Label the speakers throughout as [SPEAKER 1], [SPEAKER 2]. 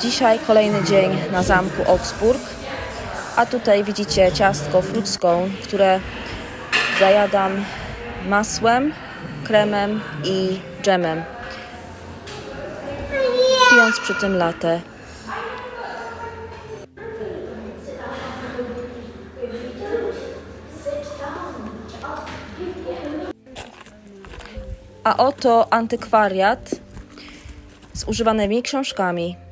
[SPEAKER 1] Dzisiaj kolejny dzień na zamku Augsburg, a tutaj widzicie ciastko frucką, które zajadam masłem, kremem i dżemem, pijąc przy tym latę. A oto antykwariat z używanymi książkami.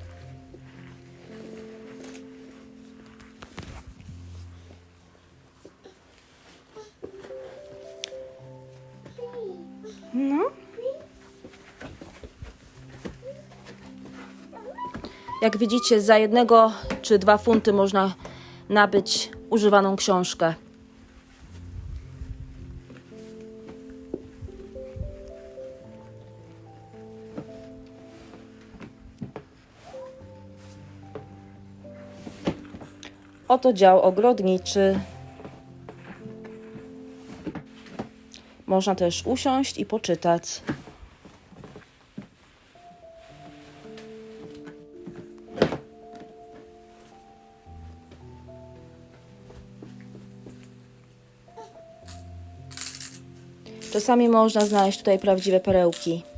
[SPEAKER 1] No. Jak widzicie, za jednego czy dwa funty można nabyć używaną książkę. Oto dział ogrodniczy. Można też usiąść i poczytać. Czasami można znaleźć tutaj prawdziwe perełki.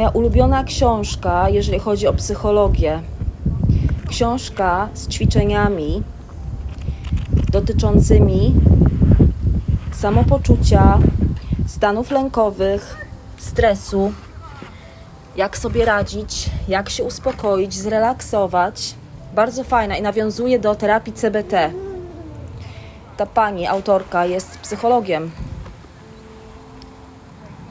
[SPEAKER 1] Moja ulubiona książka, jeżeli chodzi o psychologię. Książka z ćwiczeniami dotyczącymi samopoczucia, stanów lękowych, stresu, jak sobie radzić, jak się uspokoić, zrelaksować. Bardzo fajna i nawiązuje do terapii CBT. Ta pani, autorka, jest psychologiem.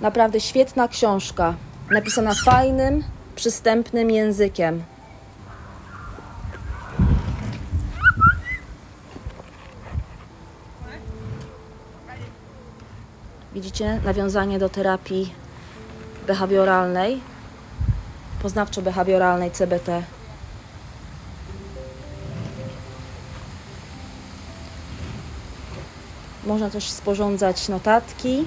[SPEAKER 1] Naprawdę świetna książka, napisana fajnym, przystępnym językiem. Widzicie nawiązanie do terapii behawioralnej, poznawczo-behawioralnej CBT. Można też sporządzać notatki.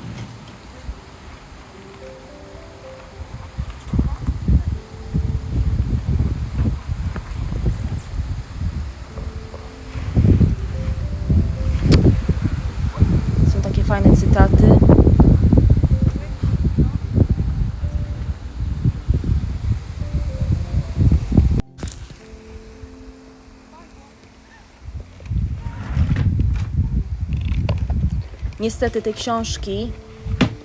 [SPEAKER 1] Niestety tej książki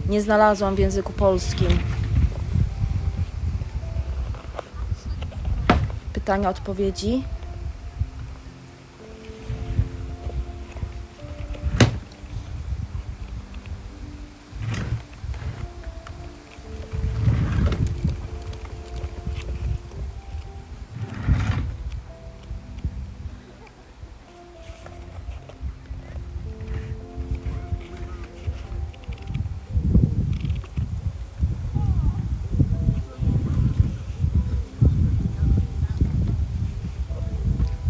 [SPEAKER 1] nie znalazłam w języku polskim. Pytania, odpowiedzi.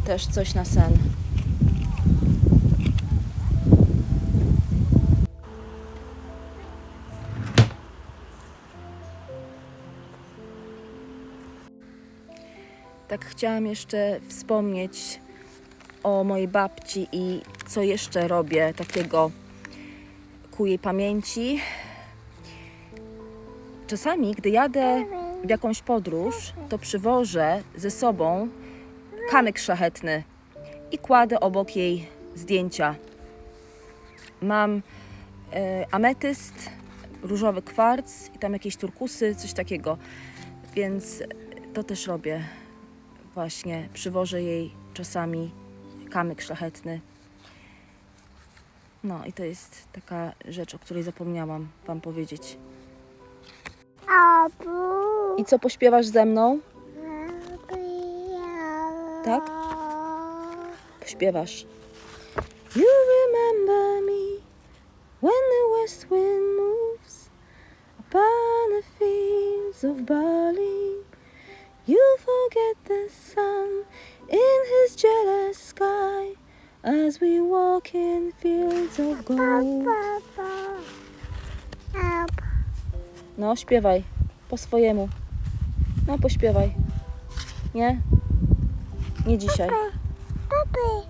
[SPEAKER 1] Też coś na sen. Tak chciałam jeszcze wspomnieć o mojej babci i co jeszcze robię takiego ku jej pamięci. Czasami, gdy jadę w jakąś podróż, to przywożę ze sobą kamyk szlachetny i kładę obok jej zdjęcia. Mam e, ametyst, różowy kwarc i tam jakieś turkusy, coś takiego. Więc to też robię. Właśnie przywożę jej czasami kamyk szlachetny. No i to jest taka rzecz, o której zapomniałam Wam powiedzieć. I co pośpiewasz ze mną? Tak? Pośpiewasz. You remember me when the west wind moves upon the fields of barley. You forget the sun in his jealous sky As we walk in fields of gold. No, śpiewaj. Po swojemu. No, pośpiewaj. Nie? Nie dzisiaj.
[SPEAKER 2] Papi.